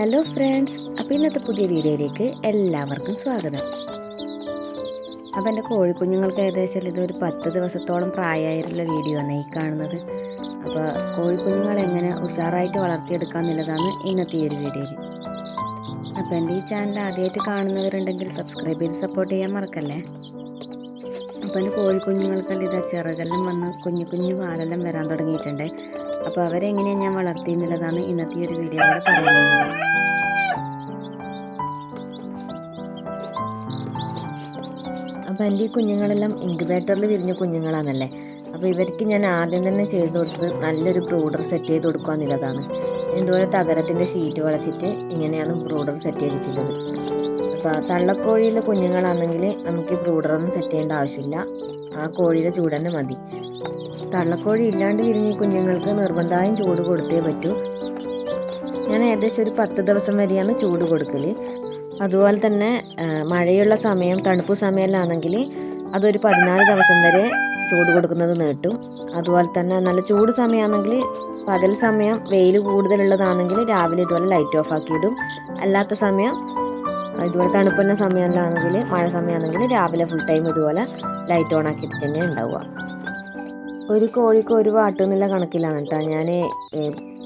Hello friends അപ്പോൾ ഇന്നത്തെ പുതിയ വീഡിയോയിലേക്ക് എല്ലാവർക്കും സ്വാഗതം. അപ്പോൾ എന്റെ കോഴിക്കുഞ്ഞുങ്ങൾക്ക് ഏകദേശം ഇതൊരു പത്ത് ദിവസത്തോളം പ്രായമായിട്ടുള്ള വീഡിയോ ആണ് ഈ കാണുന്നത്. അപ്പോൾ കോഴിക്കുഞ്ഞുങ്ങൾ എങ്ങനെ ഉഷാറായിട്ട് വളർത്തിയെടുക്കാമെന്നുള്ളതാണ് ഇന്നത്തെ ഈ ഒരു വീഡിയോയിൽ അപ്പോൾ എന്റെ ഈ ചാനൽ ആദ്യമായിട്ട് കാണുന്നവരുണ്ടെങ്കിൽ സബ്സ്ക്രൈബ് ചെയ്ത് സപ്പോർട്ട് ചെയ്യാൻ മറക്കല്ലേ? അപ്പോൾ എന്റെ കോഴിക്കുഞ്ഞുങ്ങൾക്കെല്ലാം ഇതാ ചിറകെല്ലാം വന്ന് കുഞ്ഞു കുഞ്ഞു പാലെല്ലാം വരാൻ തുടങ്ങിയിട്ടുണ്ട്. അപ്പോൾ അവരെങ്ങനെയാണ് ഞാൻ വളർത്തിയെന്നുള്ളതാണ് ഇന്നത്തെ ഈ ഒരു വീഡിയോയിലൂടെ പറയുന്നത് അപ്പോൾ എന്റെ ഈ കുഞ്ഞുങ്ങളെല്ലാം ഇൻക്യുബേറ്ററിൽ വിരിഞ്ഞ കുഞ്ഞുങ്ങളാണല്ലേ? അപ്പോൾ ഇവർക്ക് ഞാൻ ആദ്യം തന്നെ ചെയ്തു കൊടുത്തത് നല്ലൊരു ബ്രൂഡർ സെറ്റ് ചെയ്ത് കൊടുക്കുക എന്നുള്ളതാണ്. ഇതുപോലെ തകരത്തിന്റെ ഷീറ്റ് വളച്ചിട്ട് ഇങ്ങനെയാണ് ബ്രൂഡർ സെറ്റ് ചെയ്തിട്ടുള്ളത്. അപ്പോൾ തള്ളക്കോഴിയിലെ കുഞ്ഞുങ്ങളാണെങ്കിൽ നമുക്ക് ബ്രൂഡറൊന്നും സെറ്റ് ചെയ്യേണ്ട ആവശ്യമില്ല. ആ കോഴിയുടെ ചൂട് തന്നെ മതി. തള്ളക്കോഴി ഇല്ലാണ്ട് വിരിഞ്ഞ കുഞ്ഞുങ്ങൾക്ക് നിർബന്ധമായും ചൂട് കൊടുത്തേ പറ്റൂ. ഞാൻ ഏകദേശം ഒരു പത്ത് ദിവസം വരെയാണ് ചൂട് കൊടുക്കൽ അതുപോലെ തന്നെ മഴയുള്ള സമയം തണുപ്പ് സമയമില്ലാണെങ്കിൽ അതൊരു പതിനാല് ദിവസം വരെ ചൂട് കൊടുക്കുന്നത് നീട്ടും. അതുപോലെ തന്നെ നല്ല ചൂട് സമയമാണെങ്കിൽ പകൽ സമയം വെയിൽ കൂടുതലുള്ളതാണെങ്കിൽ രാവിലെ ഇതുപോലെ ലൈറ്റ് ഓഫ് ആക്കി ഇടും. അല്ലാത്ത സമയം ഇതുപോലെ തണുപ്പുന്ന സമയമില്ലാണെങ്കിൽ മഴ സമയമാണെങ്കിൽ രാവിലെ ഫുൾ ടൈം ഇതുപോലെ ലൈറ്റ് ഓൺ ആക്കിയിട്ട് തന്നെ ഉണ്ടാവുക. ഒരു കോഴിക്ക് ഒരു വാട്ട് എന്നുള്ള കണക്കിലാണ് കേട്ടോ. ഞാൻ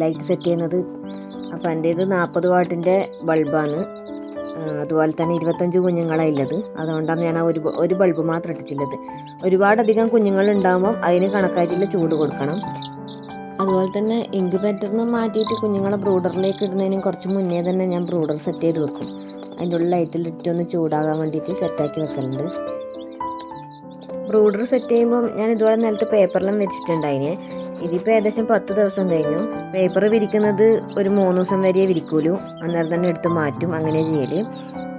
ലൈറ്റ് സെറ്റ് ചെയ്യുന്നത്. അപ്പോൾ എന്റെ ഇത് നാൽപ്പത് വാട്ടിന്റെ ബൾബാണ് അതുപോലെ തന്നെ ഇരുപത്തഞ്ച് കുഞ്ഞുങ്ങളാണ് ഉള്ളത്. അതുകൊണ്ടാണ് ഞാൻ ഒരു ഒരു ബൾബ് മാത്രം ഇട്ടിട്ടുള്ളത്. ഒരുപാടധികം കുഞ്ഞുങ്ങൾ ഉണ്ടാകുമ്പോൾ അതിന് കണക്കായിട്ടുള്ള ചൂട് കൊടുക്കണം. അതുപോലെ തന്നെ ഇൻക്യുബേറ്ററിൽ നിന്ന് മാറ്റിയിട്ട് കുഞ്ഞുങ്ങളെ ബ്രൂഡറിലേക്ക് ഇടുന്നതിനും കുറച്ച് മുന്നേ തന്നെ ഞാൻ ബ്രൂഡർ സെറ്റ് ചെയ്ത് വെക്കും. അതിന്റെ ഉള്ളിൽ ലൈറ്റിൽ ഇട്ടൊന്ന് ചൂടാകാൻ വേണ്ടിയിട്ട് സെറ്റാക്കി വെക്കലുണ്ട്. ബ്രൂഡർ സെറ്റ് ചെയ്യുമ്പോൾ ഞാൻ ഇതുപോലെ നിലത്ത് പേപ്പറിലും വെച്ചിട്ടുണ്ടായിന്. ഇതിപ്പോൾ ഏകദേശം പത്ത് ദിവസം കഴിഞ്ഞു. പേപ്പർ വിരിക്കുന്നത് ഒരു മൂന്ന് ദിവസം വരെ വിരിക്കൂലൂ. അന്നേരം തന്നെ എടുത്ത് മാറ്റും. അങ്ങനെ ചെയ്യൽ.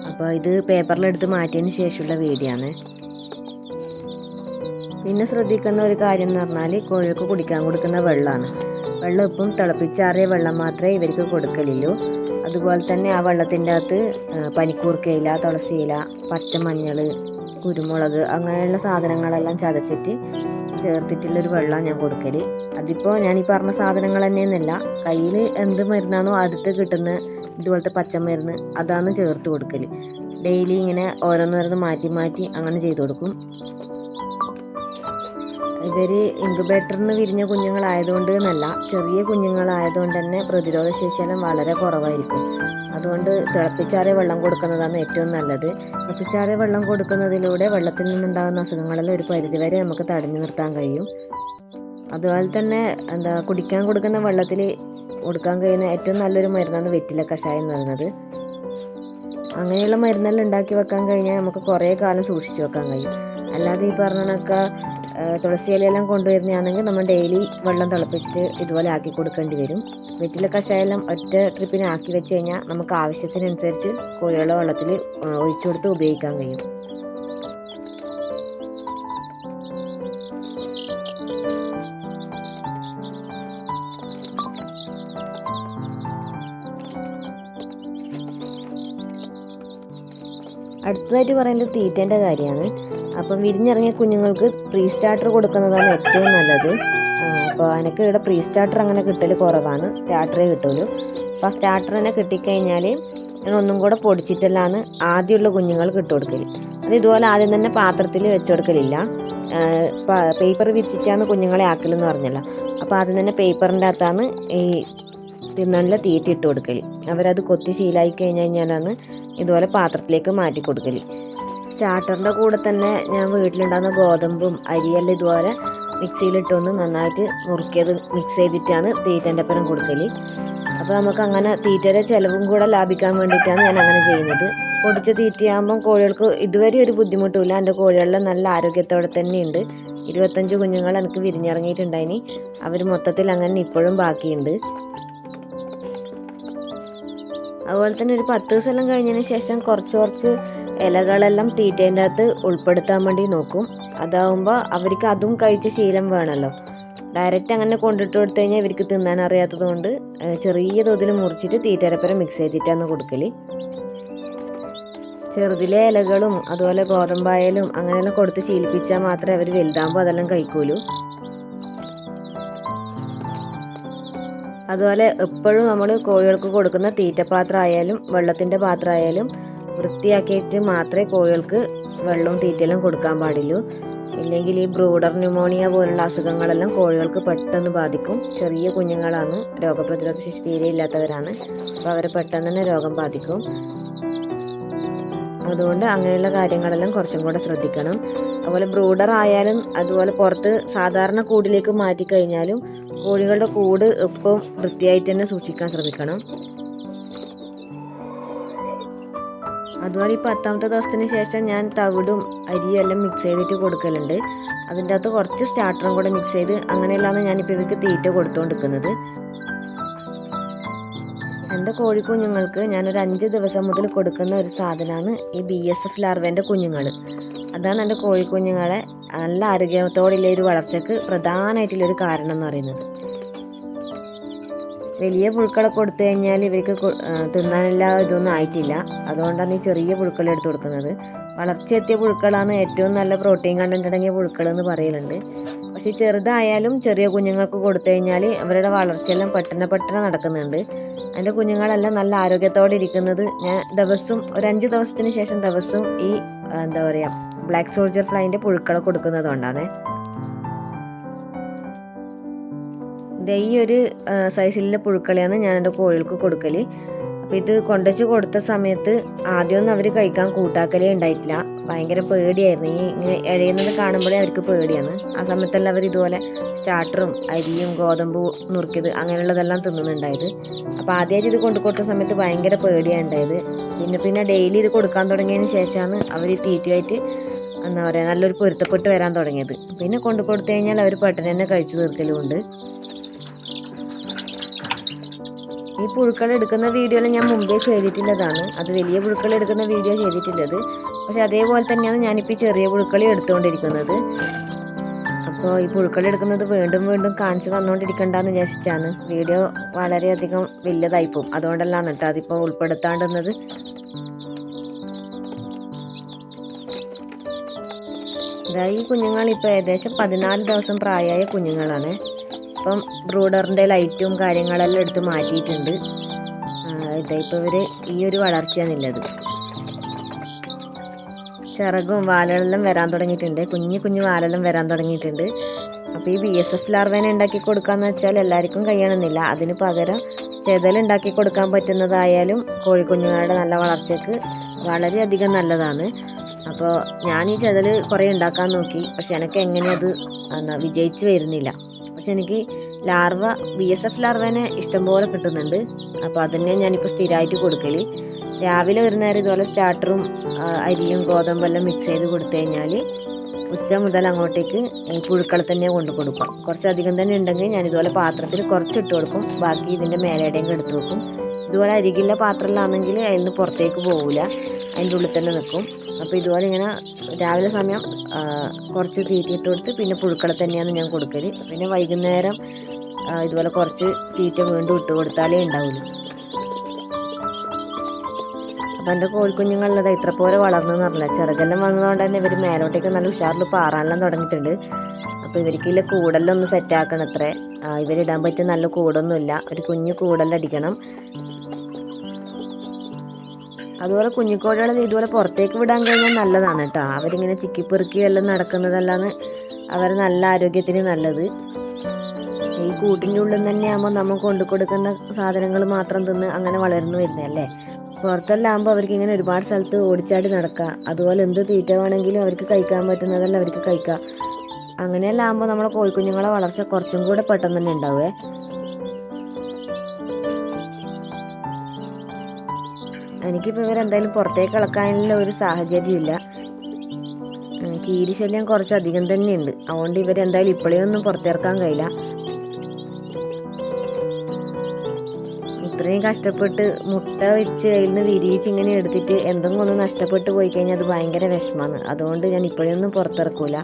അപ്പോൾ ഇത് പേപ്പറിലെടുത്ത് മാറ്റിയതിന് ശേഷമുള്ള വീഡിയോ ആണ്. പിന്നെ ശ്രദ്ധിക്കുന്ന ഒരു കാര്യം എന്ന് പറഞ്ഞാൽ കോഴിക്ക് കുടിക്കാൻ കൊടുക്കുന്ന വെള്ളമാണ്. വെള്ളം ഇപ്പം തിളപ്പിച്ചാറിയ വെള്ളം മാത്രമേ ഇവർക്ക് കൊടുക്കലുള്ളൂ അതുപോലെ തന്നെ ആ വെള്ളത്തിന്റെ അകത്ത് പനിക്കൂർക്കയില തുളസിയില പച്ചമഞ്ഞൾ കുരുമുളക് അങ്ങനെയുള്ള സാധനങ്ങളെല്ലാം ചതച്ചിട്ട് ചേർത്തിട്ടുള്ളൊരു വെള്ളമാണ് ഞാൻ കൊടുക്കൽ അതിപ്പോൾ ഞാൻ ഈ പറഞ്ഞ സാധനങ്ങൾ തന്നെയെന്നല്ല കയ്യിൽ എന്ത് മരുന്നാണോ അടുത്ത് കിട്ടുന്ന ഇതുപോലത്തെ പച്ചമരുന്ന് അതാണ് ചേർത്ത് കൊടുക്കൽ ഡെയിലി ഇങ്ങനെ ഓരോന്നോരോന്ന് മാറ്റി മാറ്റി അങ്ങനെ ചെയ്തു കൊടുക്കും. ഇവർ ഇൻക്യുബേറ്ററിന് വിരിഞ്ഞ കുഞ്ഞുങ്ങളായതുകൊണ്ട് എന്നല്ല ചെറിയ കുഞ്ഞുങ്ങളായതുകൊണ്ട് തന്നെ പ്രതിരോധ ശേഷിയെല്ലാം വളരെ കുറവായിരിക്കും. അതുകൊണ്ട് തിളപ്പിച്ചാറിയ വെള്ളം കൊടുക്കുന്നതാണ് ഏറ്റവും നല്ലത്. തിളപ്പിച്ചാറിയ വെള്ളം കൊടുക്കുന്നതിലൂടെ വെള്ളത്തിൽ നിന്നുണ്ടാകുന്ന അസുഖങ്ങളെല്ലാം ഒരു പരിധിവരെ നമുക്ക് തടഞ്ഞു നിർത്താൻ കഴിയും. അതുപോലെ തന്നെ എന്താ കുടിക്കാൻ കൊടുക്കുന്ന വെള്ളത്തിൽ കൊടുക്കാൻ കഴിയുന്ന ഏറ്റവും നല്ലൊരു മരുന്നാണ് വെറ്റില കഷായം എന്ന് പറയുന്നത്. അങ്ങനെയുള്ള മരുന്നെല്ലാം ഉണ്ടാക്കി വെക്കാൻ കഴിഞ്ഞാൽ നമുക്ക് കുറേ കാലം സൂക്ഷിച്ചു വെക്കാൻ കഴിയും. അല്ലാതെ ഈ പറഞ്ഞ തുളസി ഇലയെല്ലാം കൊണ്ടുവരുന്നതാണെങ്കിൽ നമ്മൾ ഡെയിലി വെള്ളം തിളപ്പിച്ചിട്ട് ഇതുപോലെ ആക്കി കൊടുക്കേണ്ടി വരും. വെറ്റില കഷായെല്ലാം ഒറ്റ ട്രിപ്പിന് ആക്കി വെച്ച് കഴിഞ്ഞാൽ നമുക്ക് ആവശ്യത്തിനനുസരിച്ച് കോഴികളെ വെള്ളത്തിൽ ഒഴിച്ചു കൊടുത്ത് ഉപയോഗിക്കാൻ കഴിയും. അടുത്തതായിട്ട് പറയുന്നത് തീറ്റേന്റെ കാര്യമാണ്. അപ്പം വിരിഞ്ഞിറങ്ങിയ കുഞ്ഞുങ്ങൾക്ക് പ്രീ സ്റ്റാർട്ടർ കൊടുക്കുന്നതാണ് ഏറ്റവും നല്ലത്. അപ്പോൾ എനിക്ക് ഇവിടെ പ്രീ സ്റ്റാർട്ടർ അങ്ങനെ കിട്ടൽ കുറവാണ്. സ്റ്റാർട്ടറേ കിട്ടുള്ളൂ. അപ്പോൾ ആ സ്റ്റാർട്ടർ തന്നെ കിട്ടിക്കഴിഞ്ഞാൽ ഞാൻ ഒന്നും കൂടെ പൊടിച്ചിട്ടല്ലാന്ന് ആദ്യമുള്ള കുഞ്ഞുങ്ങൾ കിട്ടു കൊടുക്കൽ അത് ഇതുപോലെ ആദ്യം തന്നെ പാത്രത്തിൽ വെച്ചു കൊടുക്കലില്ല. പേപ്പർ വിരിച്ചിട്ടാണ് കുഞ്ഞുങ്ങളെ ആക്കലെന്ന് പറഞ്ഞല്ലോ. അപ്പോൾ ആദ്യം തന്നെ പേപ്പറിന്റെ അകത്താണ് ഈ തിന്നണിലെ തീറ്റ ഇട്ട് കൊടുക്കൽ അവരത് കൊത്തി ശീലായി കഴിഞ്ഞ് കഴിഞ്ഞാലാണ് ഇതുപോലെ പാത്രത്തിലേക്ക് മാറ്റി കൊടുക്കൽ സ്റ്റാർട്ടറിന്റെ കൂടെ തന്നെ ഞാൻ വീട്ടിലുണ്ടാകുന്ന ഗോതമ്പും അരിയെല്ലാം ഇതുപോലെ മിക്സിയിലിട്ടൊന്ന് നന്നായിട്ട് മുറുക്കിയത് മിക്സ് ചെയ്തിട്ടാണ് തീറ്റന്റെ പരം കൊടുക്കൽ അപ്പോൾ നമുക്ക് അങ്ങനെ തീറ്റയുടെ ചിലവും കൂടെ ലാഭിക്കാൻ വേണ്ടിയിട്ടാണ് ഞാൻ അങ്ങനെ ചെയ്യുന്നത്. പൊടിച്ച തീറ്റയാകുമ്പം കോഴികൾക്ക് ഇതുവരെ ഒരു ബുദ്ധിമുട്ടുമില്ല. എന്റെ കോഴികളിൽ നല്ല ആരോഗ്യത്തോടെ തന്നെയുണ്ട്. ഇരുപത്തഞ്ച് കുഞ്ഞുങ്ങൾ എനിക്ക് വിരിഞ്ഞിറങ്ങിയിട്ടുണ്ടായിനി. അവർ മൊത്തത്തിൽ അങ്ങനെ ഇപ്പോഴും ബാക്കിയുണ്ട്. അതുപോലെ തന്നെ ഒരു പത്ത് ദിവസമെല്ലാം കഴിഞ്ഞതിന് ശേഷം കുറച്ച് കുറച്ച് ഇലകളെല്ലാം തീറ്റേന്റെ അകത്ത് ഉൾപ്പെടുത്താൻ വേണ്ടി നോക്കും. അതാവുമ്പോൾ അവർക്ക് അതും കഴിച്ച ശീലം വേണമല്ലോ ഡയറക്റ്റ് അങ്ങനെ കൊണ്ടിട്ട് കൊടുത്തു കഴിഞ്ഞാൽ ഇവർക്ക് തിന്നാൻ അറിയാത്തത് കൊണ്ട് ചെറിയ തോതിൽ മുറിച്ചിട്ട് തീറ്റരപ്പരം മിക്സ് ചെയ്തിട്ടാണ് കൊടുക്കൽ ചെറുതിലെ ഇലകളും അതുപോലെ ഗോതമ്പായാലും അങ്ങനെയെല്ലാം കൊടുത്ത് ശീലിപ്പിച്ചാൽ മാത്രമേ അവർ വലുതാകുമ്പോൾ അതെല്ലാം കഴിക്കൂലൂ അതുപോലെ എപ്പോഴും നമ്മൾ കോഴികൾക്ക് കൊടുക്കുന്ന തീറ്റപാത്രം ആയാലും വെള്ളത്തിന്റെ പാത്രം ആയാലും വൃത്തിയാക്കിയിട്ട് മാത്രമേ കോഴികൾക്ക് വെള്ളവും തീറ്റയെല്ലാം കൊടുക്കാൻ പാടുള്ളൂ ഇല്ലെങ്കിൽ ഈ ബ്രൂഡർ ന്യൂമോണിയ പോലുള്ള അസുഖങ്ങളെല്ലാം കോഴികൾക്ക് പെട്ടെന്ന് ബാധിക്കും. ചെറിയ കുഞ്ഞുങ്ങളാണ് രോഗപ്രതിരോധ ശേഷി തീരെ ഇല്ലാത്തവരാണ്. അപ്പോൾ അവരെ പെട്ടെന്ന് തന്നെ രോഗം ബാധിക്കും. അതുകൊണ്ട് അങ്ങനെയുള്ള കാര്യങ്ങളെല്ലാം കുറച്ചും കൂടെ ശ്രദ്ധിക്കണം. അതുപോലെ ബ്രൂഡർ ആയാലും അതുപോലെ പുറത്ത് സാധാരണ കൂടിലേക്ക് മാറ്റിക്കഴിഞ്ഞാലും കോഴികളുടെ കൂട് ഇപ്പം വൃത്തിയായിട്ട് തന്നെ സൂക്ഷിക്കാൻ ശ്രമിക്കണം അതുപോലെ ഈ പത്താമത്തെ ദിവസത്തിന് ശേഷം ഞാൻ തവിടും അരിയും എല്ലാം മിക്സ് ചെയ്തിട്ട് കൊടുക്കലുണ്ട്. അതിന്റെ അകത്ത് കുറച്ച് സ്റ്റാർട്ടറും കൂടെ മിക്സ് ചെയ്ത് അങ്ങനെയല്ലാന്ന് ഞാനിപ്പോൾ ഇവർക്ക് തീറ്റ കൊടുത്തുകൊണ്ടിരിക്കുന്നത് എന്റെ കോഴിക്കുഞ്ഞുങ്ങൾക്ക് ഞാനൊരു അഞ്ച് ദിവസം മുതൽ കൊടുക്കുന്ന ഒരു സാധനമാണ് ഈ ബി എസ് എഫ് ലാർവേന്റെ കുഞ്ഞുങ്ങൾ അതാണ് എന്റെ കോഴിക്കുഞ്ഞുങ്ങളെ നല്ല ആരോഗ്യത്തോടുള്ള ഒരു വളർച്ചയ്ക്ക് പ്രധാനമായിട്ടുള്ളൊരു കാരണം എന്ന് പറയുന്നത്. വലിയ പുഴുക്കളെ കൊടുത്തു കഴിഞ്ഞാൽ ഇവർക്ക് തിന്നാനുള്ള ഇതൊന്നും ആയിട്ടില്ല. അതുകൊണ്ടാണ് ഈ ചെറിയ പുഴുക്കൾ എടുത്തു കൊടുക്കുന്നത്. വളർച്ചയെത്തിയ പുഴുക്കളാണ് ഏറ്റവും നല്ല പ്രോട്ടീൻ കണ്ടന്റ് അടങ്ങിയ പുഴുക്കൾ എന്ന് പറയലുണ്ട്. പക്ഷേ ചെറുതായാലും ചെറിയ കുഞ്ഞുങ്ങൾക്ക് കൊടുത്തു കഴിഞ്ഞാൽ അവരുടെ വളർച്ചയെല്ലാം പെട്ടെന്ന് പെട്ടെന്ന് നടക്കുന്നുണ്ട്. എന്റെ കുഞ്ഞുങ്ങളെല്ലാം നല്ല ആരോഗ്യത്തോടെ ഇരിക്കുന്നത്. ഞാൻ ദിവസവും ഒരു അഞ്ച് ദിവസത്തിന് ശേഷം ദിവസവും ഈ എന്താ പറയുക ബ്ലാക്ക് സോൾജർ ഫ്ലൈന്റെ പുഴുക്കളെ കൊടുക്കുന്നത് കൊണ്ടാണ്. ഈ ഒരു സൈസിലുള്ള പുഴുക്കളിയാണ് ഞാൻ എന്റെ കോഴികൾക്ക് കൊടുക്കൽ അപ്പോൾ ഇത് കൊണ്ടുവച്ച് കൊടുത്ത സമയത്ത് ആദ്യമൊന്നും അവർ കഴിക്കാൻ കൂട്ടാക്കലേ ഉണ്ടായിട്ടില്ല. ഭയങ്കര പേടിയായിരുന്നു. ഈ ഇങ്ങനെ ഇഴയുന്നത് കാണുമ്പോഴേ അവർക്ക് പേടിയാണ്. ആ സമയത്തല്ല അവർ ഇതുപോലെ സ്റ്റാർട്ടറും അരിയും ഗോതമ്പ് നുറുക്കിയത് അങ്ങനെയുള്ളതെല്ലാം തിന്നുന്നുണ്ടായത്. അപ്പോൾ ആദ്യമായിട്ട് ഇത് കൊണ്ടു കൊടുത്ത സമയത്ത് ഭയങ്കര പേടിയാണ് ഉണ്ടായത്. പിന്നെ പിന്നെ ഡെയിലി ഇത് കൊടുക്കാൻ തുടങ്ങിയതിന് ശേഷമാണ് അവർ തീറ്റയായിട്ട് എന്താ പറയുക നല്ലൊരു പൊരുത്തപ്പെട്ട് വരാൻ തുടങ്ങിയത്. പിന്നെ കൊണ്ടു കൊടുത്തു കഴിഞ്ഞാൽ അവർ പെട്ടെന്ന് തന്നെ കഴിച്ചു തീർക്കലുമുണ്ട് ഈ പുഴുക്കൾ എടുക്കുന്ന വീഡിയോയിൽ ഞാൻ മുമ്പേ ചെയ്തിട്ടുള്ളതാണ്. അത് വലിയ പുഴുക്കൾ എടുക്കുന്ന വീഡിയോ ചെയ്തിട്ടുള്ളത്. പക്ഷെ അതേപോലെ തന്നെയാണ് ഞാനിപ്പോൾ ചെറിയ പുഴുക്കളി എടുത്തുകൊണ്ടിരിക്കുന്നത് അപ്പോൾ ഈ പുഴുക്കൾ എടുക്കുന്നത് വീണ്ടും വീണ്ടും കാണിച്ചു തന്നുകൊണ്ടിരിക്കണ്ടെന്ന് വിചാരിച്ചിട്ടാണ്. വീഡിയോ വളരെയധികം വലിയതായി പോകും അതുകൊണ്ടല്ലാണ് കേട്ടോ അതിപ്പോൾ ഉൾപ്പെടുത്താണ്ടുന്നത്. ഈ കുഞ്ഞുങ്ങൾ ഇപ്പോൾ ഏകദേശം പതിനാല് ദിവസം പ്രായമായ കുഞ്ഞുങ്ങളാണ്. ഇപ്പം ബ്രൂഡറിന്റെ ലൈറ്റും കാര്യങ്ങളെല്ലാം എടുത്ത് മാറ്റിയിട്ടുണ്ട്. ആ, ഇതാ ഇപ്പോൾ ഇവർ ഈ ഒരു വളർച്ചയാണുള്ളത് ചിറകും വാലുകളെല്ലാം വരാൻ തുടങ്ങിയിട്ടുണ്ട്. കുഞ്ഞു കുഞ്ഞു വാലെല്ലാം വരാൻ തുടങ്ങിയിട്ടുണ്ട്. അപ്പോൾ ഈ ബി എസ് എഫ് ലാർവേനെ ഉണ്ടാക്കി കൊടുക്കാന്ന് വെച്ചാൽ എല്ലാവർക്കും കഴിയണമെന്നില്ല. അതിന് പകരം ചെതൽ ഉണ്ടാക്കി കൊടുക്കാൻ പറ്റുന്നതായാലും കോഴിക്കുഞ്ഞുങ്ങളുടെ നല്ല വളർച്ചയ്ക്ക് വളരെയധികം നല്ലതാണ്. അപ്പോൾ ഞാൻ ഈ ചെതൽ കുറേ ഉണ്ടാക്കാൻ നോക്കി. പക്ഷെ എനിക്ക് എങ്ങനെ അത് വരുന്നില്ല. പക്ഷെ എനിക്ക് ലാർവ ബി എസ് എഫ് ലാർവേനെ ഇഷ്ടംപോലെ കിട്ടുന്നുണ്ട്. അപ്പോൾ അതന്നെ ഞാനിപ്പോൾ സ്ഥിരമായിട്ട് കൊടുക്കൽ രാവിലെ വരുന്ന നേരം ഇതുപോലെ സ്റ്റാർട്ടറും അരിയും ഗോതമ്പെല്ലാം മിക്സ് ചെയ്ത് കൊടുത്തു കഴിഞ്ഞാൽ ഉച്ച മുതൽ അങ്ങോട്ടേക്ക് പുഴുക്കളെ തന്നെ കൊണ്ടു കൊടുക്കും. കുറച്ചധികം തന്നെ ഉണ്ടെങ്കിൽ ഞാൻ ഇതുപോലെ പാത്രത്തിൽ കുറച്ച് ഇട്ട് കൊടുക്കും. ബാക്കി ഇതിന്റെ മേലേടെയും എടുത്ത് വെക്കും. ഇതുപോലെ അരികില്ല പാത്രത്തിലാണെങ്കിൽ അതിൽ നിന്ന് പുറത്തേക്ക് പോകില്ല അതിന്റെ ഉള്ളിൽ തന്നെ നിൽക്കും അപ്പോൾ ഇതുപോലെ ഇങ്ങനെ രാവിലെ സമയം കുറച്ച് തീറ്റ ഇട്ട് കൊടുത്ത് പിന്നെ പുഴുക്കളെ തന്നെയാണ് ഞാൻ കൊടുക്കൽ പിന്നെ വൈകുന്നേരം ഇതുപോലെ കുറച്ച് തീറ്റ വീണ്ടും ഇട്ട് കൊടുത്താലേ ഉണ്ടാവുള്ളൂ. അപ്പം എന്റെ കോഴിക്കുഞ്ഞുങ്ങളുള്ളത് ഇത്ര പോലെ വളർന്നെന്ന് പറഞ്ഞില്ല ചെറുതെല്ലാം വന്നതുകൊണ്ട് തന്നെ ഇവർ മേലോട്ടേക്ക് നല്ല ഉഷാറിൽ പാറാനെല്ലാം തുടങ്ങിയിട്ടുണ്ട്. അപ്പോൾ ഇവർക്കില്ല കൂടെല്ലാം ഒന്ന് സെറ്റ് ആക്കണം അത്രേ ഇവരിടാൻ പറ്റിയ നല്ല കൂടൊന്നുമില്ല. ഒരു കുഞ്ഞു കൂടെല്ലാം അടിക്കണം അതുപോലെ കുഞ്ഞിക്കോഴികളെ ഇതുപോലെ പുറത്തേക്ക് വിടാൻ കഴിഞ്ഞാൽ നല്ലതാണ് കേട്ടോ. അവരിങ്ങനെ ചിക്കിപ്പെറുക്കിയെല്ലാം നടക്കുന്നതല്ലാന്ന് അവർ നല്ല ആരോഗ്യത്തിന് നല്ലത്. ഈ കൂട്ടിന്റെ ഉള്ളിൽ തന്നെ ആകുമ്പോൾ നമ്മൾ കൊണ്ടു കൊടുക്കുന്ന സാധനങ്ങൾ മാത്രം തിന്ന് അങ്ങനെ വളർന്നു വരുന്നതല്ലേ പുറത്തെല്ലാം ആകുമ്പോൾ അവർക്ക് ഇങ്ങനെ ഒരുപാട് സ്ഥലത്ത് ഓടിച്ചാടി നടക്കുക അതുപോലെ എന്ത് തീറ്റ വേണമെങ്കിലും അവർക്ക് കഴിക്കാൻ പറ്റുന്നതല്ല അവർക്ക് കഴിക്കാം. അങ്ങനെയെല്ലാം ആകുമ്പോൾ നമ്മുടെ കോഴിക്കുഞ്ഞുങ്ങളെ വളർച്ച കുറച്ചും കൂടെ പെട്ടെന്ന് തന്നെ ഉണ്ടാവുമേ എനിക്കിപ്പോൾ ഇവരെന്തായാലും പുറത്തേക്ക് ഇളക്കാനുള്ള ഒരു സാഹചര്യമില്ല. കീരിശല്യം കീരി ശല്യം കുറച്ചധികം തന്നെയുണ്ട്. അതുകൊണ്ട് ഇവരെന്തായാലും ഇപ്പോഴേ ഒന്നും പുറത്തിറക്കാൻ കഴിയില്ല. ഇത്രയും കഷ്ടപ്പെട്ട് മുട്ട വെച്ച് അതിൽ നിന്ന് വിരിയിച്ച് ഇങ്ങനെ എടുത്തിട്ട് എന്തെങ്കിലും ഒന്ന് നഷ്ടപ്പെട്ട് പോയി കഴിഞ്ഞാൽ അത് ഭയങ്കര വിഷമമാണ്. അതുകൊണ്ട് ഞാൻ ഇപ്പോഴൊന്നും പുറത്തിറക്കൂല.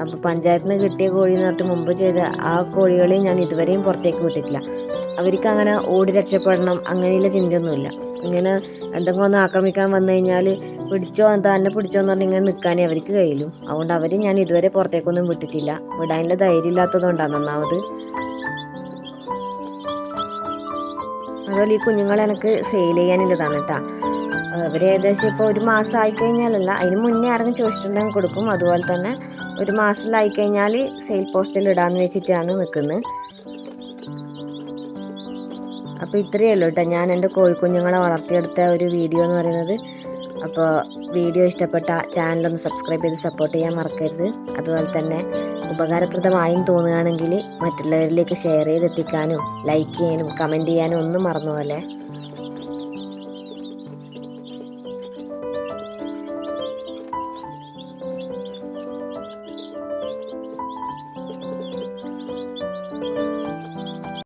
അപ്പോൾ പഞ്ചായത്തിന് കിട്ടിയ കോഴി എന്ന് പറഞ്ഞിട്ട് മുമ്പ് ചെയ്ത ആ കോഴികളെയും ഞാൻ ഇതുവരെയും പുറത്തേക്ക് വിട്ടിട്ടില്ല. അവർക്ക് അങ്ങനെ ഓടി രക്ഷപ്പെടണം അങ്ങനെയുള്ള ചിന്തയൊന്നുമില്ല. ഇങ്ങനെ എന്തെങ്കിലും ഒന്ന് ആക്രമിക്കാൻ വന്നു കഴിഞ്ഞാൽ പിടിച്ചോ എന്താ എന്നെ പിടിച്ചോ എന്ന് പറഞ്ഞ് ഇങ്ങനെ നിൽക്കാനേ അവർക്ക് കഴിയുള്ളൂ. അതുകൊണ്ട് അവർ ഞാൻ ഇതുവരെ പുറത്തേക്കൊന്നും വിട്ടിട്ടില്ല. വിടാനുള്ള ധൈര്യം ഇല്ലാത്തതുകൊണ്ടാണ് ഒന്നാമത്. അതുപോലെ ഈ കുഞ്ഞുങ്ങളെ എനിക്ക് സെയിൽ ചെയ്യാനുള്ളതാണ് കേട്ടോ. അവർ ഏകദേശം ഇപ്പോൾ ഒരു മാസം ആയിക്കഴിഞ്ഞാലല്ല അതിന് മുന്നേ ആരെങ്കിലും ചോദിച്ചിട്ടുണ്ടെങ്കിൽ കൊടുക്കും. അതുപോലെ തന്നെ ഒരു മാസത്തിലായി കഴിഞ്ഞാൽ സെയിൽ പോസ്റ്റിൽ ഇടാമെന്ന് വെച്ചിട്ടാണ് നിൽക്കുന്നത്. അപ്പോൾ ഇത്രയേ ഉള്ളൂ കേട്ടോ ഞാൻ എന്റെ കോഴിക്കുഞ്ഞുങ്ങളെ വളർത്തിയെടുത്ത ഒരു വീഡിയോ എന്ന് പറയുന്നത്. അപ്പോൾ വീഡിയോ ഇഷ്ടപ്പെട്ട ചാനലൊന്ന് സബ്സ്ക്രൈബ് ചെയ്ത് സപ്പോർട്ട് ചെയ്യാൻ മറക്കരുത്. അതുപോലെ തന്നെ ഉപകാരപ്രദമായും തോന്നുകയാണെങ്കിൽ മറ്റുള്ളവരിലേക്ക് ഷെയർ ചെയ്തെത്തിക്കാനും ലൈക്ക് ചെയ്യാനും കമന്റ് ചെയ്യാനും ഒന്നും മറന്നു പോലെ